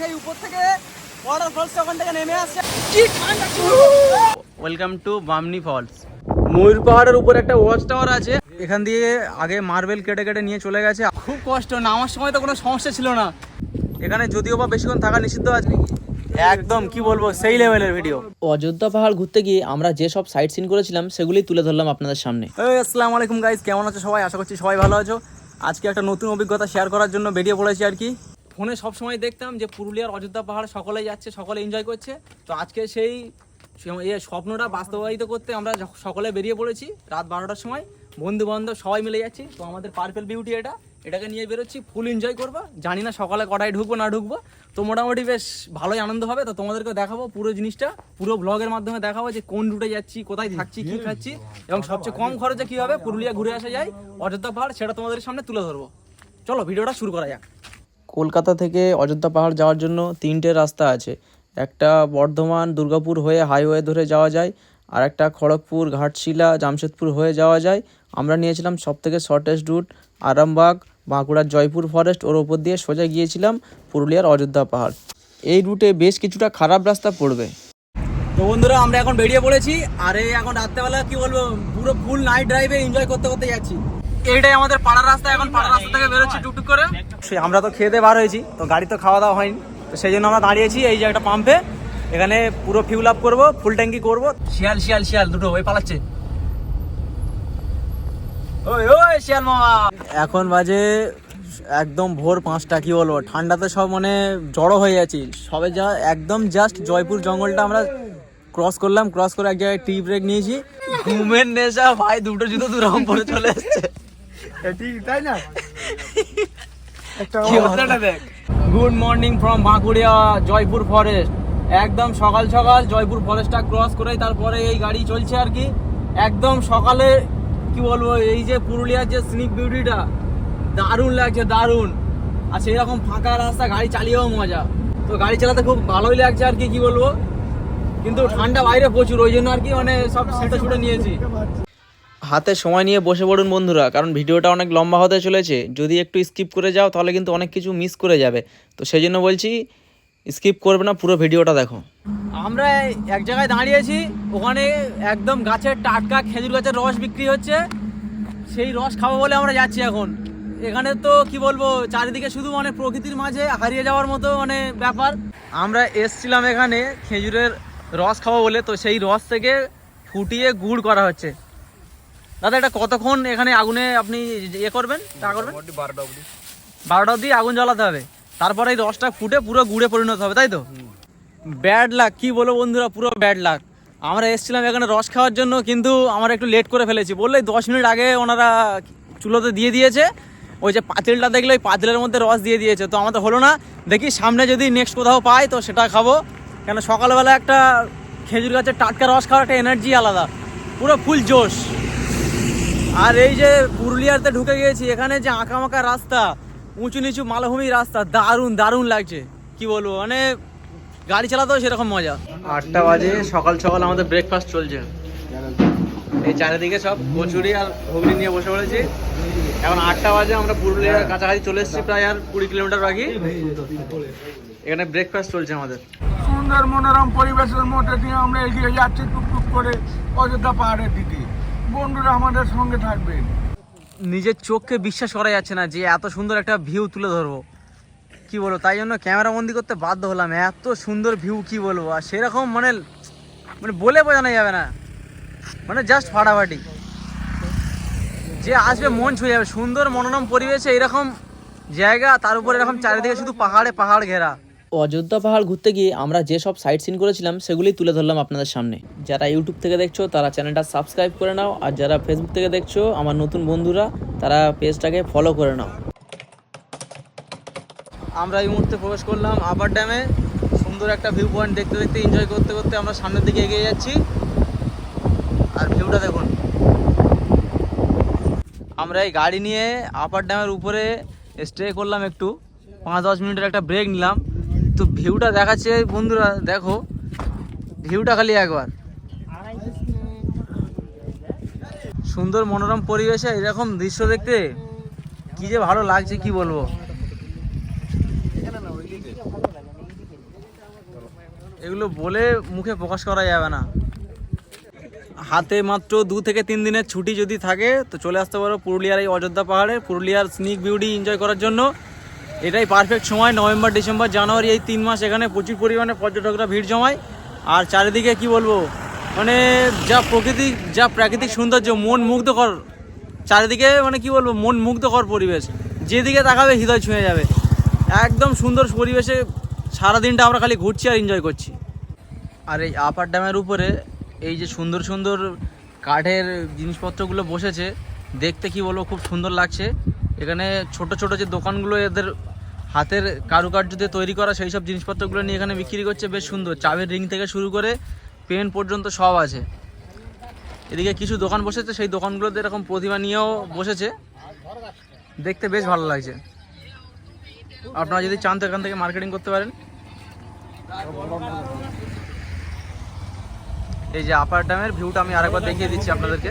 সেই উপর থেকে ওয়াটার ফলস ওখান থেকে নেমে আসছে। কি ঠান্ডা ওয়েলকাম টু বামনি ফলস ময়ূর পাহাড়ের উপর একটা ওয়াচ টাওয়ার আছে। এখান দিয়ে আগে মার্বেল কেটে কেটে নিয়ে চলে গেছে। খুব কষ্ট নামার সময় তো কোনো সমস্যা ছিল না। এখানে যদিও বা বেশিক্ষণ থাকা নিষিদ্ধ আছে। একদম কি বলব সেই লেভেলের ভিডিও অযোধ্যা পাহাড় ঘুরতে গিয়ে আমরা যে সব সাইট সিন করেছিলাম সেগুলি তুলে ধরলাম আপনাদের সামনে। আসসালামু আলাইকুম গাইস কেমন আছো সবাই? আশা করছি সবাই ভালো আছো। আজকে একটা নতুন অভিজ্ঞতা শেয়ার করার জন্য বেরিয়ে পড়েছি আর কি। ফোনে সবসময় দেখতাম যে পুরুলিয়ার অযোধ্যা পাহাড় সকলে যাচ্ছে, সকলে এনজয় করছে। তো আজকে সেই স্বপ্নটা বাস্তবায়িত করতে আমরা সকলে বেরিয়ে পড়েছি রাত বারোটার সময়। বন্ধু বান্ধব সবাই মিলে যাচ্ছি। তো আমাদের পার্পেল বিউটি এটা, এটাকে নিয়ে বেরোচ্ছি ফুল এনজয় করব। জানি না সকালে কটায় ঢুকবো, না ঢুকবো। তো মোটামুটি বেশ ভালোই আনন্দ হবে। তো তোমাদেরকে দেখাবো পুরো জিনিসটা। পুরো ব্লগের মাধ্যমে দেখাবো যে কোন রুটে যাচ্ছি, কোথায় থাকছি, কি খাচ্ছি এবং সবচেয়ে কম খরচে কি হবে? পুরুলিয়া ঘুরে আসা যায়। অযোধ্যা পাহাড়, সেটা তোমাদের সামনে তুলে ধরবো। চলো, ভিডিওটা শুরু করা যাক। কলকাতা থেকে অযোধ্যা পাহাড় যাওয়ার জন্য তিনটে রাস্তা আছে। একটা বর্ধমান, দুর্গাপুর হয়ে হাইওয়ে ধরে যাওয়া যায়, আর একটা খড়গপুর, ঘাটশিলা, জামশেদপুর হয়ে যাওয়া যায়। আমরা নিয়েছিলাম সব থেকে শর্টেস্ট রুট আরামবাগ, বাঁকুড়ার জয়পুর ফরেস্ট ওর ওপর দিয়ে সোজা গিয়েছিলাম পুরুলিয়ার অযোধ্যা পাহাড়। এই রুটে বেশ কিছুটা খারাপ রাস্তা পড়বে। তো বন্ধুরা, আমরা এখন বেরিয়ে পড়েছি, আর এই এখন রাত্রেবেলা কি বলব, পুরো ফুল নাইট ড্রাইভে এনজয় করতে করতে যাচ্ছি। এইটাই আমাদের পাড়ার রাস্তা এখন পাড়ার রাস্তা থেকে বেরোচ্ছি টুকটুক করে। আমরা তো খেয়ে দিয়ে বার হয়েছি তো গাড়ি তো খাওয়া দাওয়া হয়নি। তো সেই জন্য আমরা দাঁড়িয়েছি এই যে একটা পাম্পে এখানে পুরো ফিউল আপ করব ফুল ট্যাঙ্কি করব। শিয়াল শিয়াল শিয়াল দুটো ওই পালাচ্ছে। ওই ওই শিয়াল মামা। এখন বাজে একদম ভোর পাঁচটা কি বলব? ঠান্ডাতে সব মানে জড়ো হয়ে যাচ্ছি। সবে যা একদম জাস্ট জয়পুর জঙ্গলটা আমরা ক্রস করলাম ক্রস করে এক জায়গায় টি ব্রেক নিয়েছি। ঘুমের নেশা ভাই দুটো জুতো দুরকম পরে চলে এসছে। তাই না? Good morning from Bankuria Jaipur forest একদম সকাল সকাল জয়পুর ফরেস্টটা ক্রস করে তারপরে এই গাড়ি চলছে আর কি। একদম সকালে কি বলব এই যে পুরুলিয়ার যে স্নিক বিউটিটা দারুণ লাগছে দারুণ। আর সেই রকম ফাঁকা রাস্তা গাড়ি চালিয়েও মজা। তো গাড়ি চালাতে খুব ভালোই লাগছে আর কি কি বলব? কিন্তু ঠান্ডা বাইরে প্রচুর ওই জন্য আর কি মানে সব সেটা ছুটে নিয়েছি। হাতে সময় নিয়ে বসে পড়ুন বন্ধুরা, কারণ ভিডিওটা অনেক লম্বা হতে চলেছে। যদি একটু স্কিপ করে যাও, তাহলে কিন্তু অনেক কিছু মিস করে যাবে। তো সেই জন্য বলছি স্কিপ করবে না, পুরো ভিডিওটা দেখো। আমরা এক জায়গায় দাঁড়িয়েছি ওখানে একদম গাছের টাটকা খেজুর গাছের রস বিক্রি হচ্ছে। সেই রস খাব বলে আমরা যাচ্ছি এখন। এখানে তো কি বলব, চারিদিকে শুধু মানে প্রকৃতির মাঝে হারিয়ে যাওয়ার মতো মানে ব্যাপার। আমরা এসছিলাম এখানে খেজুরের রস খাব বলে, তো সেই রস থেকে ফুটিয়ে গুড় করা হচ্ছে। দাদা এটা কতক্ষণ এখানে আগুনে আপনি ইয়ে করবেন? তা করবেন? বারোটা অবধি। আগুন জ্বালাতে হবে। তারপরে এই রসটা ফুটে পুরো গুড়ে পরিণত হবে তাই তো? ব্যাড লাক কি বলো বন্ধুরা পুরো ব্যাড লাক আমরা এসেছিলাম এখানে রস খাওয়ার জন্য কিন্তু আমরা একটু লেট করে ফেলেছি। বললেই দশ মিনিট আগে ওনারা চুলোতে দিয়ে দিয়েছে। ওই যে পাতিলটা দেখলে ওই পাতিলের মধ্যে রস দিয়ে দিয়েছে। তো আমাদের হলো না। দেখি সামনে যদি নেক্সট কোথাও পাই তো সেটা খাব। কেন সকালবেলা একটা খেজুর গাছের টাটকা রস খাওয়ার একটা এনার্জি আলাদা। পুরো ফুল জোশ। আর এই যে পুরুলিয়াতে ঢুকে গিয়েছি এখানে যে আঁকামাকা রাস্তা উঁচু নিচু মালভূমি রাস্তা দারুণ দারুণ লাগছে। কি বলব মানে গাড়ি চালাতেও সেরকম মজা। আটটা বাজে সকাল সকাল আমাদের ব্রেকফাস্ট চলছে। এই চারিদিকে সব কচুরি আর ঘুগনি নিয়ে বসে পড়েছি। এখন আটটা বাজে আমরা পুরুলিয়ার কাছাকাছি চলে এসেছি প্রায় আর কুড়ি কিলোমিটার বাকি। এখানে ব্রেকফাস্ট চলছে আমাদের। সুন্দর মনোরম পরিবেশের মধ্যে দিয়ে আমরা এগিয়ে যাচ্ছি টুকটুক করে অযোধ্যা পাহাড়ের দিকে। বন্ধুরা আমাদের সঙ্গে থাকবেন নিজের চোখকে বিশ্বাস করা যাচ্ছে না যে এত সুন্দর একটা ভিউ তুলে ধরবো। কি বলব, তাই জন্য ক্যামেরা বন্দি করতে বাধ্য হলাম। এত সুন্দর ভিউ কি বলব? আর সেরকম মানে মানে বলে বোঝানো যাবে না। মানে জাস্ট ফাটাফাটি। যে আসবে মন ছুঁয়ে যাবে। সুন্দর মনোরম পরিবেশে এরকম জায়গা, তার উপর এরকম চারিদিকে শুধু পাহাড়ে পাহাড় ঘেরা। অযোধ্যা পাহাড় ঘুরতে গিয়ে আমরা যে সব সাইট সিন করেছিলাম সেগুলি তুলে ধরলাম আপনাদের সামনে। যারা ইউটিউব থেকে দেখছ, তারা চ্যানেলটা সাবস্ক্রাইব করে নাও, আর যারা ফেসবুক থেকে দেখছ, আমার নতুন বন্ধুরা, তারা পেজটাকে ফলো করে নাও। আমরা এই মুহূর্তে প্রবেশ করলাম আপার ড্যামে সুন্দর একটা ভিউ পয়েন্ট দেখতে দেখতে এনজয় করতে করতে আমরা সামনের দিকে এগিয়ে যাচ্ছি। আর ভিউটা দেখুন। আমরা এই গাড়ি নিয়ে আপার ড্যামের উপরে স্টে করলাম একটু। পাঁচ দশ মিনিটের একটা ব্রেক নিলাম। তো ভিউটা দেখাচ্ছে বন্ধুরা, দেখো। ভিউটা খালি একবার। সুন্দর মনোরম পরিবেশে এরকম দৃশ্য দেখতে, কি যে ভালো লাগছে, কি বলব? এগুলো বলে মুখে প্রকাশ করা যাবে না। হাতে মাত্র দু থেকে তিন দিনের ছুটি যদি থাকে, তো চলে আসতে পারো পুরুলিয়ার এই অযোধ্যা পাহাড়ে, পুরুলিয়ার স্নিক বিউটি এনজয় করার জন্য। এটাই পারফেক্ট সময়, নভেম্বর, ডিসেম্বর, জানুয়ারি, এই তিন মাস এখানে প্রচুর পরিমাণে পর্যটকরা ভিড় জমায়। আর চারিদিকে কি বলব মানে যা প্রকৃতি, যা প্রাকৃতিক সৌন্দর্য, মন মুগ্ধকর। চারিদিকে মানে কি বলব, মন মুগ্ধকর পরিবেশ। যেদিকে তাকাবে হৃদয় ছুঁয়ে যাবে। একদম সুন্দর পরিবেশে সারাদিনটা আমরা খালি ঘুরছি আর এনজয় করছি। আর এই আপার ড্যামের উপরে এই যে সুন্দর সুন্দর কাঠের জিনিসপত্রগুলো বসেছে, দেখতে কি বলব, খুব সুন্দর লাগছে। এখানে ছোট ছোট যে দোকানগুলো এদের হাতের কারুকার্য দিয়ে তৈরি করা সেই সব জিনিসপত্রগুলো নিয়ে এখানে বিক্রি করছে, বেশ সুন্দর। চাবের রিং থেকে শুরু করে পেন পর্যন্ত সব আছে। এদিকে কিছু দোকান বসেছে, সেই দোকানগুলোতে এরকম প্রতিমা নিয়েও বসেছে। দেখতে বেশ ভালো লাগছে। আপনারা যদি চান তো এখান থেকে মার্কেটিং করতে পারেন। এই যে আপার ড্যামের ভিউটা আমি আরেকবার দেখিয়ে দিচ্ছি আপনাদেরকে।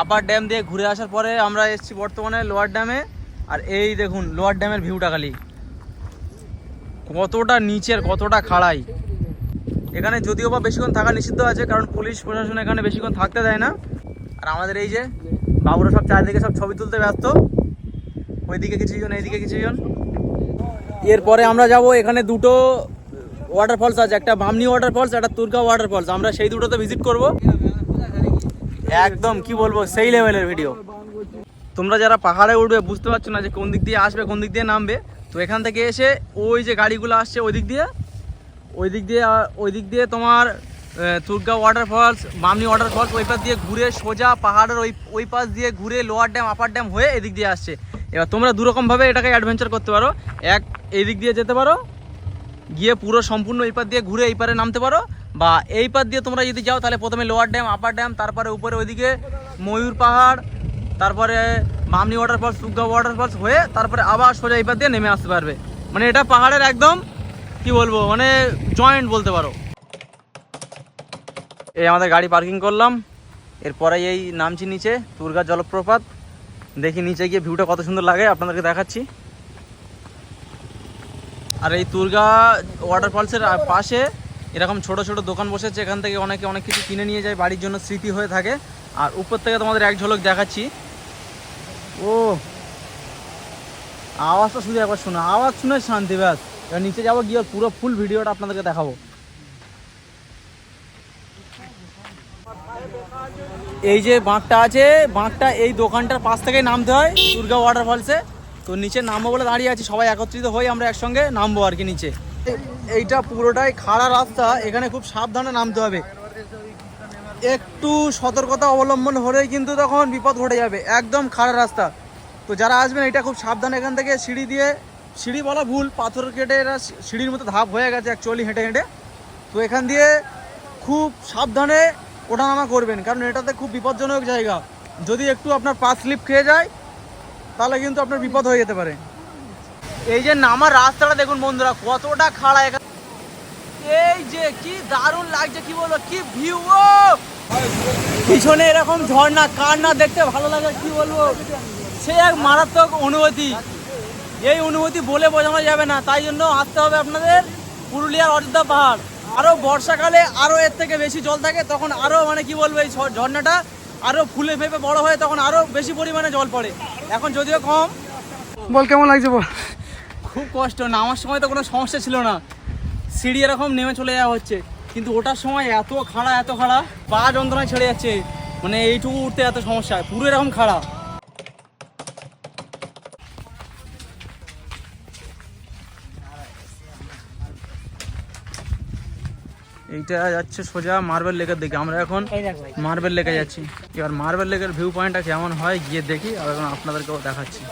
আপার ড্যাম দিয়ে ঘুরে আসার পরে আমরা এসেছি বর্তমানে লোয়ার ড্যামে আর এই দেখুন, লোয়ার ড্যামের ভিউটা খালি। কতটা নিচের কতটা খাড়াই। এখানে যদিও বা বেশিক্ষণ থাকা নিষিদ্ধ আছে, কারণ পুলিশ প্রশাসন এখানে বেশিক্ষণ থাকতে দেয় না। আর আমাদের এই যে বাবুরা সব চারিদিকে সব ছবি তুলতে ব্যস্ত। ওইদিকে কিছুজন, এইদিকে কিছুজন। এরপরে আমরা যাব, এখানে দুটো ওয়াটারফলস আছে, একটা বামনি ওয়াটারফলস একটা তুর্কা ওয়াটারফলস আমরা সেই দুটোতে ভিজিট করব। একদম কি বলব সেই লেভেলের ভিডিও তোমরা যারা পাহাড়ে উঠবে বুঝতে পারছ না যে কোন দিক দিয়ে আসবে কোন দিক দিয়ে নামবে। তো এখান থেকে এসে ওই যে গাড়িগুলো আসছে ওই দিক দিয়ে ওই দিক দিয়ে ওই দিক দিয়ে তোমার আহ, তুর্গা ওয়াটারফলস বামনি ওয়াটারফলস ওই পাশ দিয়ে ঘুরে সোজা পাহাড়ের ওই ওই পাশ দিয়ে ঘুরে লোয়ার ড্যাম আপার ড্যাম হয়ে এদিক দিয়ে আসছে। এবার তোমরা দুরকমভাবে এটাকে অ্যাডভেঞ্চার করতে পারো। এক এদিক দিয়ে যেতে পারো গিয়ে পুরো সম্পূর্ণ এই পার দিয়ে ঘুরে এই পারে নামতে পারো। বা এই পার দিয়ে তোমরা যদি যাও, তাহলে প্রথমে লোয়ার ড্যাম, আপার ড্যাম, তারপরে উপরে ওইদিকে ময়ূর পাহাড়, তারপরে বামনি ওয়াটারফলস সুগা ওয়াটারফলস হয়ে তারপরে আবার সোজা এই পার দিয়ে নেমে আসতে পারবে। মানে এটা পাহাড়ের একদম, কি বলব মানে জয়েন্ট বলতে পারো। এই আমাদের গাড়ি পার্কিং করলাম। এরপরে এই নামছি নিচে, দুর্গা জলপ্রপাত। দেখি নিচে গিয়ে ভিউটা কত সুন্দর লাগে, আপনাদেরকে দেখাচ্ছি। আর এই দুর্গা ওয়াটারফলসের পাশে এরকম ছোট ছোট দোকান বসেছে, এখান থেকে অনেকে অনেক কিছু কিনে নিয়ে যায়, বাড়ির জন্য স্মৃতি হয়ে থাকে। আর উপর থেকে তোমাদের এক ঝলক দেখাচ্ছি। ও, আওয়াজটা শুধু একবার শোনো, আওয়াজ শুনে শান্তি, ব্যাস। এবার নিচে যাব গিয়ে পুরো ফুল ভিডিওটা আপনাদেরকে দেখাবো। এই যে বাঁকটা আছে, বাঁকটা এই দোকানটার পাশ থেকে নামতে হয়, দুর্গা ওয়াটারফলসে তো নিচে নামবো বলে দাঁড়িয়ে আছি, সবাই একত্রিত হয়ে আমরা একসঙ্গে নামবো আর কি নিচে। এইটা পুরোটাই খাড়া রাস্তা, এখানে খুব সাবধানে নামতে হবে। একটু সতর্কতা অবলম্বন হলেই কিন্তু তখন বিপদ ঘটে যাবে, একদম খাড়া রাস্তা। তো যারা আসবেন এটা খুব সাবধানে এখান থেকে সিঁড়ি দিয়ে, সিঁড়ি বলা ভুল, পাথর কেটে এরা সিঁড়ির মতো ধাপ হয়ে গেছে অ্যাকচুয়ালি হেঁটে হেঁটে। তো এখান দিয়ে খুব সাবধানে ওঠানামা করবেন, কারণ এটাতে খুব বিপজ্জনক জায়গা। যদি একটু আপনার পা স্লিপ খেয়ে যায়, তাহলে কিন্তু আপনার বিপদ হয়ে যেতে পারে। এই যে নামার রাস্তাটা দেখুন বন্ধুরা, কতটা খাড়া এখানে এই যে কি দারুণ লাগছে, কি বলব, কি ভিউ পিছনে এরকম ঝর্ণা, কার না দেখতে ভালো লাগে, কি বলব? সে এক মারাত্মক অনুভূতি। এই অনুভূতি বলে বোঝানো যাবে না, তাই জন্য আসতে হবে আপনাদের পুরুলিয়ার অযোধ্যা পাহাড়। আরও বর্ষাকালে আরও এর থেকে বেশি জল থাকে, তখন আরও মানে কি বলব, এই ঝর্ণাটা আরও ফুলে ফেপে বড় হয়, তখন আরও বেশি পরিমাণে জল পড়ে। এখন যদিও কম। বল, কেমন লাগছে বল? খুব কষ্ট নামার সময় তো কোনো সমস্যা ছিল না। সিঁড়ি এরকম নেমে চলে যাওয়া হচ্ছে। কিন্তু ওটার সময় এত খাড়া এত খাড়া পা যন্ত্রণায় ছেড়ে যাচ্ছে। মানে এইটুকু উঠতে এত সমস্যা পুরো এরকম খাড়া। এইটা যাচ্ছে সোজা মার্বেল লেকের দিকে। আমরা এখন মার্বেল লেকে যাচ্ছি। এবার মার্বেল লেকের ভিউ পয়েন্টটা কেমন হয় গিয়ে দেখি আর এখন আপনাদেরকেও দেখাচ্ছি।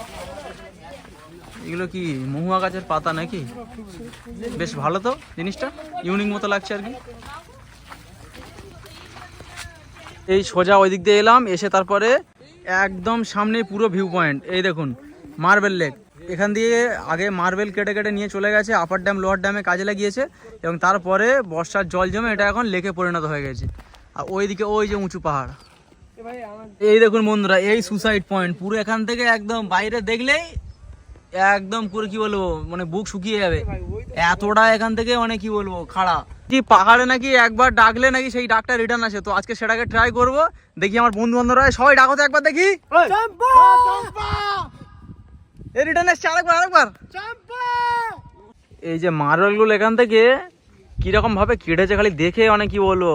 এগুলো কি মহুয়া গাছের পাতা নাকি? বেশ ভালো তো জিনিসটা ইউনিক মতো লাগছে আর কি। এই সোজা ওই দিক দিয়ে এলাম এসে তারপরে একদম সামনে পুরো ভিউ পয়েন্ট এই দেখুন মার্বেল লেক এখান দিয়ে আগে মার্বেল কেটে কেটে নিয়ে চলে গেছে আপার ড্যাম লোয়ার ড্যামে কাজে লাগিয়েছে এবং তারপরে বর্ষার জল জমে এটা এখন লেকে পরিণত হয়ে গেছে। আর ওইদিকে ওই যে উঁচু পাহাড়। এই দেখুন বন্ধুরা এই সুসাইড পয়েন্ট পুরো এখান থেকে একদম বাইরে দেখলেই একদম পুরো কি বলব মানে বুক শুকিয়ে যাবে। এতটা এখান থেকে মানে কি বলব খাড়া। কি পাহাড়ে নাকি একবার ডাকলে নাকি সেই ডাকটা রিটার্ন আসে। তো আজকে সেটাকে ট্রাই করব দেখি আমার বন্ধু বান্ধবরা সবাই ডাকো তো একবার দেখি। এই রিটার্ন এসছে আরেকবার আরেকবার। এই যে মার্বেলগুলো এখান থেকে কীরকম ভাবে কেটেছে খালি দেখে অনেক কি বলব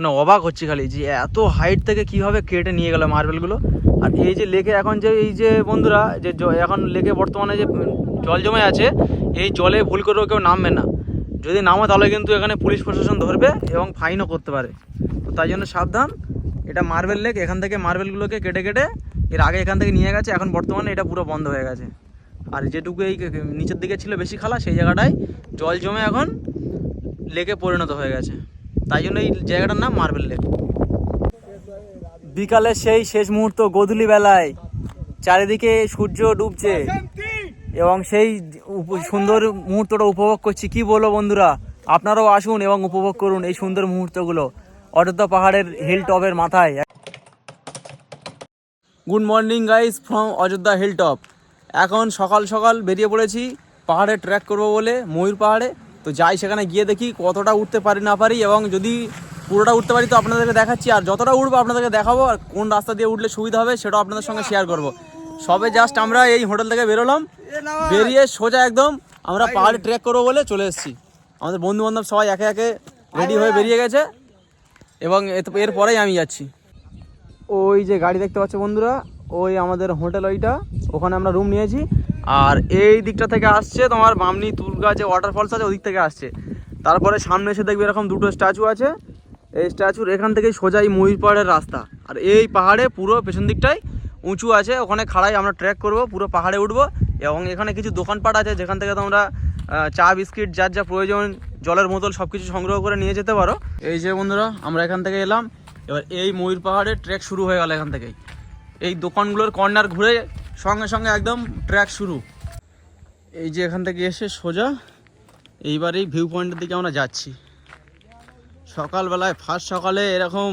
মানে অবাক হচ্ছে খালি যে এত হাইট থেকে কীভাবে কেটে নিয়ে গেল মার্বেলগুলো আর এই যে লেকে এখন যে, এই যে বন্ধুরা, যে এখন লেকে বর্তমানে যে জল জমে আছে, এই জলে ভুল করেও কেউ নামবে না। যদি নামো তাহলে কিন্তু এখানে পুলিশ প্রশাসন ধরবে এবং ফাইনও করতে পারে। তো তাই জন্য সাবধান। এটা মার্বেল লেক, এখান থেকে মার্বেলগুলোকে কেটে কেটে এর আগে এখান থেকে নিয়ে গেছে, এখন বর্তমানে এটা পুরো বন্ধ হয়ে গেছে। আর যেটুকু এই নিচের দিকে ছিল বেশি খালা, সেই জায়গাটায় জল জমে এখন লেকে পরিণত হয়ে গেছে। তাই জন্য এই জায়গাটার নাম মার্বেল লেক বিকালের সেই শেষ মুহূর্ত গোধূলি বেলায় চারিদিকে সূর্য ডুবছে এবং সেই সুন্দর মুহূর্তটা উপভোগ করছি। কি বলব বন্ধুরা? আপনারাও আসুন এবং উপভোগ করুন এই সুন্দর মুহূর্তগুলো। অযোধ্যা পাহাড়ের হিল টপের মাথায়। Good morning guys from Ayodhya hill top এখন সকাল সকাল বেরিয়ে পড়েছি। পাহাড়ে ট্র্যাক করব বলে ময়ূর পাহাড়ে। তো যাই সেখানে গিয়ে দেখি কতটা উঠতে পারি না পারি এবং যদি পুরোটা উঠতে পারি তো আপনাদেরকে দেখাচ্ছি, আর যতটা উঠবো আপনাদেরকে দেখাবো আর কোন রাস্তা দিয়ে উঠলে সুবিধা হবে সেটাও আপনাদের সঙ্গে শেয়ার করব। সবে জাস্ট আমরা এই হোটেল থেকে বেরোলাম, বেরিয়ে সোজা একদম আমরা পাহাড়ে ট্রেক করব বলে চলে এসেছি। আমাদের বন্ধু বান্ধব সবাই একে একে রেডি হয়ে বেরিয়ে গেছে এবং এরপরেই আমি যাচ্ছি। ওই যে গাড়ি দেখতে পাচ্ছ বন্ধুরা, ওই আমাদের হোটেল ওইটা, ওখানে আমরা রুম নিয়েছি। আর এই দিকটা থেকে আসছে তোমার বামনি তুলগা যে ওয়াটারফলস আছে, ওদিক থেকে আসছে। তারপরে সামনে এসে দেখবে এরকম দুটো স্ট্যাচু আছে। এই স্ট্যাচুর এখান থেকেই সোজাই ময়ূর পাহাড়ের রাস্তা। আর এই পাহাড়ে পুরো পেছন দিকটাই উঁচু আছে, ওখানে খাড়াই আমরা ট্রেক করব, পুরো পাহাড়ে উঠবো এবং এখানে কিছু দোকানপাট আছে, যেখান থেকে তোমরা চা, বিস্কিট, যার যা প্রয়োজন, জলের বোতল সব কিছু সংগ্রহ করে নিয়ে যেতে পারো। এই যে বন্ধুরা, আমরা এখান থেকে এলাম। এবার এই ময়ূর পাহাড়ে ট্রেক শুরু হয়ে গেল এখান থেকেই। এই দোকানগুলোর কর্নার ঘুরে সঙ্গে সঙ্গে একদম ট্র্যাক শুরু। এই যে এখান থেকে এসে সোজা, এইবার এই ভিউ পয়েন্টের দিকে আমরা যাচ্ছি। সকালবেলায় ফার্স্ট সকালে এরকম,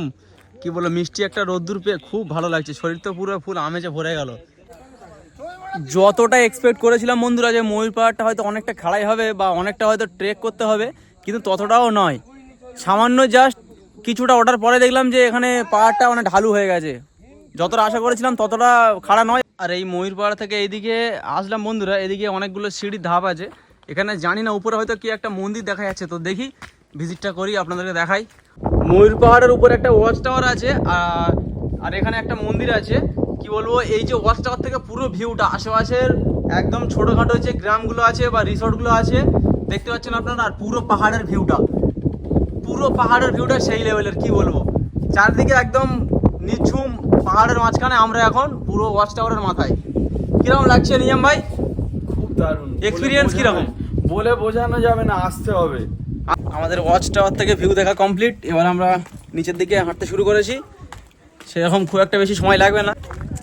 কি বলো মিষ্টি একটা রোদ্দুর পেয়ে খুব ভালো লাগছে। শরীর তো পুরো ফুল আমেজে ভরে গেল। যতটা এক্সপেক্ট করেছিলাম বন্ধুরা যে ময়ূর পাহাড়টা হয়তো অনেকটা খাড়াই হবে বা অনেকটা হয়তো ট্রেক করতে হবে, কিন্তু ততটাও নয়। সামান্য জাস্ট কিছুটা ওঠার পরে দেখলাম যে এখানে পাহাড়টা অনেক ঢালু হয়ে গেছে। যতটা আশা করেছিলাম, ততটা খাড়া নয়। আর এই ময়ূর পাহাড় থেকে এইদিকে আসলাম বন্ধুরা, এদিকে অনেকগুলো সিঁড়ির ধাপ আছে। এখানে জানি না উপরে হয়তো কি একটা মন্দির দেখা যাচ্ছে, তো দেখি ভিজিটটা করি, আপনাদেরকে দেখাই। ময়ূর পাহাড়ের উপর একটা ওয়াচ টাওয়ার আছে, আর আর এখানে একটা মন্দির আছে। কি বলব, এই যে ওয়াচ টাওয়ার থেকে পুরো ভিউটা আশেপাশের একদম ছোটোখাটো যে গ্রামগুলো আছে বা রিসর্টগুলো আছে, দেখতে পাচ্ছেন আপনারা, আর পুরো পাহাড়ের ভিউটা পুরো পাহাড়ের ভিউটা সেই লেভেলের কি বলব। চারদিকে একদম নিঝুম পাহাড়ের মাঝখানে আমরা এখন পুরো ওয়াচ টাওয়ারের মাথায়। কীরকম লাগছে নিজাম ভাই? খুব দারুণ। এক্সপিরিয়েন্স কীরকম? বলে বোঝানো যাবে না আসতে হবে। আমাদের ওয়াচ টাওয়ার থেকে ভিউ দেখা কমপ্লিট এবার আমরা নিচের দিকে হাঁটতে শুরু করেছি। সেরকম খুব একটা বেশি সময় লাগবে না।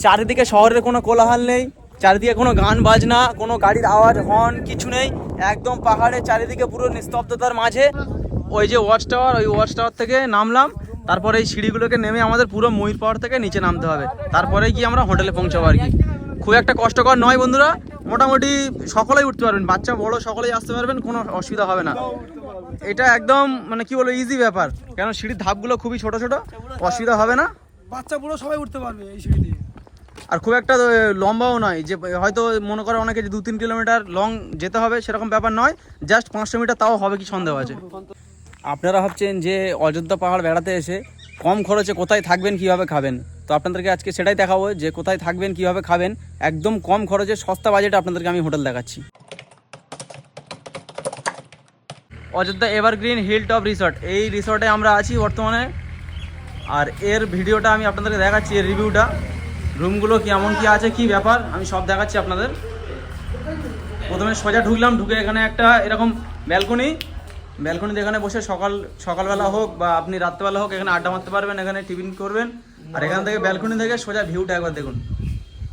চারিদিকে শহরের কোনো কোলাহল নেই। চারিদিকে কোনো গান বাজনা কোনো গাড়ির আওয়াজ হর্ন কিছু নেই। একদম পাহাড়ের চারিদিকে পুরো নিস্তব্ধতার মাঝে। ওই যে ওয়াচ টাওয়ার ওই ওয়াচ টাওয়ার থেকে নামলাম। তারপরে এই সিঁড়িগুলোকে নেমে আমাদের পুরো ময়ূর পাহাড় থেকে নিচে নামতে হবে। তারপরে গিয়ে আমরা হোটেলে পৌঁছাবো আর কি। খুব একটা কষ্টকর নয় বন্ধুরা মোটামুটি সকলেই উঠতে পারবেন। বাচ্চা বড় সকলেই আসতে পারবেন কোনো অসুবিধা হবে না। এটা একদম মানে কি বলব ইজি ব্যাপার। কেন সিঁড়ির ধাপগুলো খুবই ছোট ছোট অসুবিধা হবে না। বাচ্চা বুড়ো সবাই উঠতে পারবে এই সিঁড়ি দিয়ে। আর খুব একটা লম্বাও নয়। যে হয়তো মনে করে অনেকে যে দু তিন কিলোমিটার লং যেতে হবে সেরকম ব্যাপার নয়। জাস্ট পাঁচশো মিটার তাও হবে কি সন্দেহ আছে। আপনারা ভাবছেন যে অযোধ্যা পাহাড় বেড়াতে এসে কম খরচে কোথায় থাকবেন, কীভাবে খাবেন? তো আপনাদেরকে আজকে সেটাই দেখাবো যে কোথায় থাকবেন, কীভাবে খাবেন। একদম কম খরচে সস্তা বাজেটে আপনাদেরকে আমি হোটেল দেখাচ্ছি। Ayodhya evergreen hill top resort. এই রিসর্টে আমরা আছি বর্তমানে। আর এর ভিডিওটা আমি আপনাদেরকে দেখাচ্ছি, এর রিভিউটা। রুমগুলো কেমন, কি আছে, কি ব্যাপার, আমি সব দেখাচ্ছি আপনাদের। প্রথমে সোজা ঢুকলাম, ঢুকে এখানে একটা এরকম ব্যালকনি। ব্যালকনিতে এখানে বসে সকাল, সকালবেলা হোক বা আপনি রাত্রেবেলা হোক এখানে আড্ডা মারতে পারবেন, এখানে টিফিন করবেন। আর এখান থেকে ব্যালকনি থেকে সোজা ভিউটা একবার দেখুন।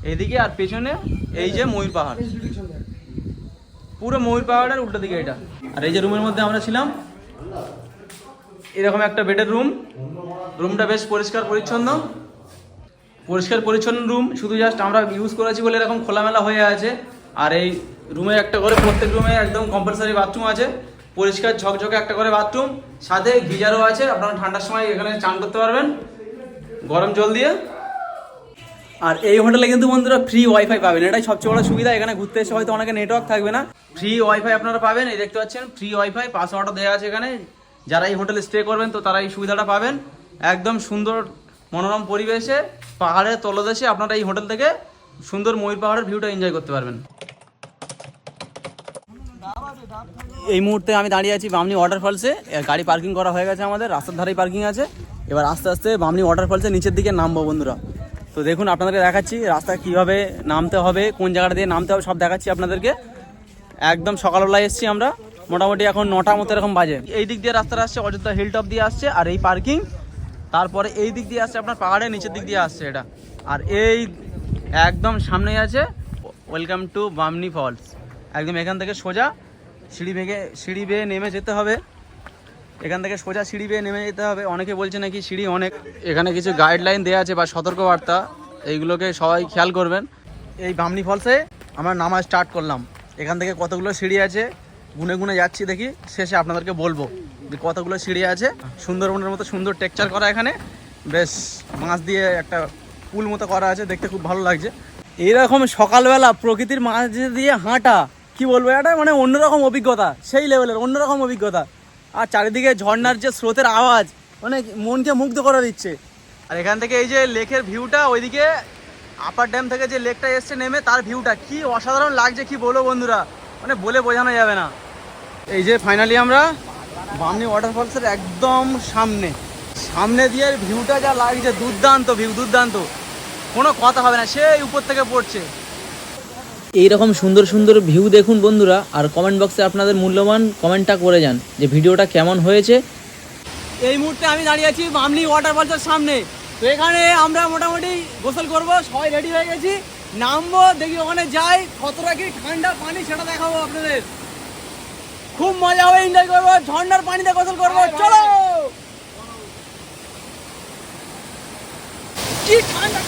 এইদিকে আর পেছনে এই যে ময়ূর পাহাড়। পুরো ময়ূর পাহাড়ের উল্টো দিকে এটা। আর এই যে রুমের মধ্যে আমরা ছিলাম, এরকম একটা বেডের রুম। রুমটা বেশ পরিষ্কার পরিচ্ছন্ন। পরিষ্কার পরিচ্ছন্ন রুম, শুধু জাস্ট আমরা ইউজ করেছি বলে এরকম খোলামেলা হয়ে আছে। আর এই রুমে একটা করে প্রত্যেক রুমে একদম কম্পালসারি বাথরুম আছে। পরিষ্কার ঝকঝকে একটা করে বাথরুম সাথে গিজারও আছে, আপনারা ঠান্ডার সময় এখানে চান করতে পারবেন। গরম জল দিয়ে। আর এই হোটেলে কিন্তু বন্ধুরা ফ্রি ওয়াইফাই পাবেন, এটাই সবচেয়ে বড় সুবিধা, এখানে ঘুরতে এসে হয়তো অনেকে নেটওয়ার্ক থাকবে না। ফ্রি ওয়াইফাই আপনারা পাবেন, এই দেখতে পাচ্ছেন ফ্রি ওয়াইফাই পাসওয়ার্ডও দেওয়া আছে এখানে। যারা এই হোটেলে স্টে করবেন, তো তারা এই সুবিধাটা পাবেন। একদম সুন্দর মনোরম পরিবেশে, পাহাড়ের তলদেশে আপনারা এই হোটেল থেকে সুন্দর ময়ূর পাহাড়ের ভিউটা এনজয় করতে পারবেন। এই মুহূর্তে আমি দাঁড়িয়ে আছি বামনি ওয়াটারফলসে গাড়ি পার্কিং করা হয়ে গেছে আমাদের, রাস্তার ধারেই পার্কিং আছে। এবার আস্তে আস্তে বামনি ওয়াটারফলসের নিচের দিকে নামবো বন্ধুরা। তো দেখুন, আপনাদেরকে দেখাচ্ছি রাস্তা কীভাবে নামতে হবে, কোন জায়গাটা দিয়ে নামতে হবে, সব দেখাচ্ছি আপনাদেরকে। একদম সকালবেলায় এসেছি আমরা, মোটামুটি এখন নটা মতো এরকম বাজে। এই দিক দিয়ে রাস্তাটা আসছে, অযোধ্যা হিল টপ দিয়ে আসছে, আর এই পার্কিং তারপরে এই দিক দিয়ে আসছে আপনার পাহাড়ের নিচের দিক দিয়ে আসছে এটা। আর এই একদম সামনেই আছে ওয়েলকাম টু বামনি ফলস একদম এখান থেকে সোজা সিঁড়ি ভেঙে, সিঁড়ি বেয়ে নেমে যেতে হবে। এখান থেকে সোজা সিঁড়ি বেয়ে নেমে যেতে হবে। অনেকে বলছে নাকি সিঁড়ি অনেক। এখানে কিছু গাইডলাইন দেওয়া আছে বা সতর্কবার্তা, এইগুলোকে সবাই খেয়াল করবেন। এই বামনি ফলসে আমরা নামা স্টার্ট করলাম। এখান থেকে কতগুলো সিঁড়ি আছে? গুনে গুনে যাচ্ছি দেখি। শেষে আপনাদেরকে বলব যে কতগুলো সিঁড়ি আছে। সুন্দরবনের মতো সুন্দর টেকচার করা এখানে। বেশ, মাছ দিয়ে একটা পুল মতো করা আছে। দেখতে খুব ভালো লাগছে। এইরকম সকালবেলা প্রকৃতির মাঝে দিয়ে হাঁটা কি বলব, এটা মানে অন্যরকম অভিজ্ঞতা, সেই লেভেলের অন্যরকম অভিজ্ঞতা। আর চারিদিকে ঝর্নার যে স্রোতের আওয়াজ মানে মনকে মুগ্ধ করে দিচ্ছে। আর এখান থেকে এই যে লেকের ভিউটা ওইদিকে আপার ড্যাম থেকে যে লেকটা এসছে নেমে, তার ভিউটা কি অসাধারণ লাগছে, কি বলব বন্ধুরা? মানে বলে বোঝানো যাবে না। এই যে ফাইনালি আমরা বামনি ওয়াটারফলসের একদম সামনে। সামনে দিয়ে ভিউটা যা লাগছে, দুর্দান্ত ভিউ দুর্দান্ত। কোনো কথা হবে না, সেই উপর থেকে পড়ছে। এইরকম সুন্দর সুন্দর ভিউ দেখুন বন্ধুরা, আর কমেন্ট বক্সে আপনাদের মূল্যবান কমেন্টটা করে যান যে ভিডিওটা কেমন হয়েছে। এই মুহূর্তে আমি দাঁড়িয়ে আছি বামনি ওয়াটার ফলসের সামনে। তো এখানে আমরা মোটামুটি গোসল করব, সবাই রেডি হয়ে গেছি। নামবো, দেখি ওখানে যাই, কতটা কি ঠান্ডা পানি সেটা দেখাবো আপনাদের। খুব মজা হবে এনজয় করব, ঝর্ণার পানিতে গোসল করব, চলো! কি ঠান্ডা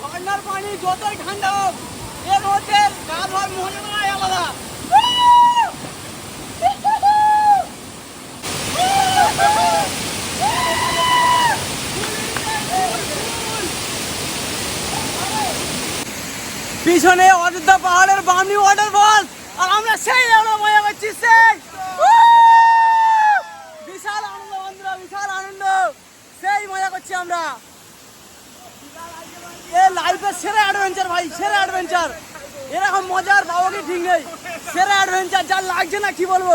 ঝর্ণার পানি যতই ঠান্ডা হোক এর মধ্যে গা ধোয়ার মজাটাই আলাদা পিছনে অযোধ্যা পাহাড়ের বামনি ওয়াটারফল আর আমরা সেই আমরা মজা করছি সেই। বিশাল আনন্দ বন্ধুরা, বিশাল আনন্দ। সেই মজা করছি আমরা। এ লাইফের সেরা অ্যাডভেঞ্চার ভাই, সেরা অ্যাডভেঞ্চার এরকম মজার বাবাকে ঠিক নেই। সেরা অ্যাডভেঞ্চার যা লাগছে না কি বলব?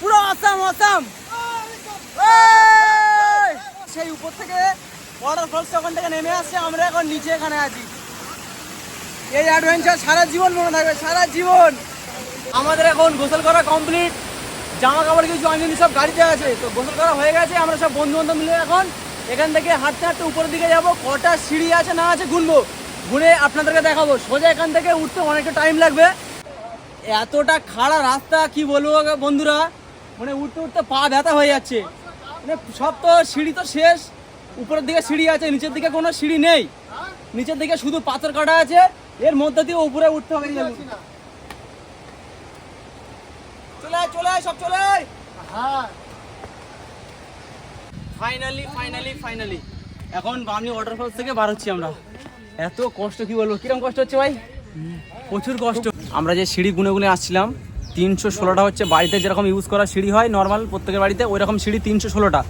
পুরো আসাম আসাম সেই উপর থেকে ওয়াটারফলস ওখান থেকে নেমে আসছে, আমরা এখন নিচে এখানে আছি। এই অ্যাডভেঞ্চার সারা জীবন মনে থাকবে, সারা জীবন। আমাদের এখন গোসল করা কমপ্লিট জামা কাপড় কিছু আনিনি সব গাড়িতে আছে। তো গোসল করা হয়ে গেছে, আমরা সব বন্ধু বান্ধব মিলে এখন এখান থেকে হাঁটতে হাঁটতে উপরের দিকে যাব। কটা সিঁড়ি আছে না আছে গুনবো। গুনে আপনাদেরকে দেখাবো। সোজা এখান থেকে উঠতে অনেকটা টাইম লাগবে। এতটা খাড়া রাস্তা, কি বলব বন্ধুরা? মানে উঠতে উঠতে পা ব্যথা হয়ে যাচ্ছে। মানে সব তো সিঁড়ি তো শেষ। উপরের দিকে সিঁড়ি আছে, নিচের দিকে কোনো সিঁড়ি নেই। নিচের দিকে শুধু পাথর কাটা আছে। এর মধ্যে দিয়ে উপরে উঠতে হবে চলে আয় চলে আয় সব চলে আয়। ফাইনালি ফাইনালি ফাইনালি এখন বামনি ওয়াটারফলস থেকে বার হচ্ছি আমরা। এত কষ্ট কি বলব? কীরকম কষ্ট হচ্ছে ভাই? প্রচুর কষ্ট। আমরা যে সিঁড়ি গুনে গুনে আসছিলাম তিনশো ষোলোটা হচ্ছে বাড়িতে যেরকম ইউজ করা সিঁড়ি হয় নর্মাল প্রত্যেকের বাড়িতে ওই রকম সিঁড়ি তিনশো ষোলোটা।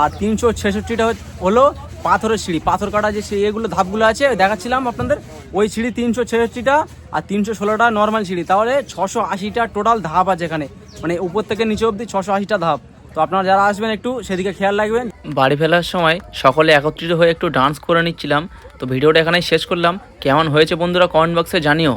আর তিনশো ছেষট্টিটা হলো পাথরের সিঁড়ি। পাথর কাটা যে এগুলো ধাপগুলো আছে দেখাচ্ছিলাম আপনাদের। ওই সিঁড়ি তিনশো ছেষট্টিটা আর তিনশো ষোলোটা নর্মাল সিঁড়ি। তাহলে ছশো আশিটা টোটাল ধাপ আছে এখানে। মানে উপর থেকে নিচে অবধি ছশো আশিটা ধাপ। তো আপনারা যারা আসবেন একটু, সেদিকে খেয়াল রাখবেন। বাড়ি ফেলার সময় সকলে একত্রিত হয়ে একটু ডান্স করে নিচ্ছিলাম। তো ভিডিওটা এখানেই শেষ করলাম। কেমন হয়েছে বন্ধুরা কমেন্ট বক্সে জানিও।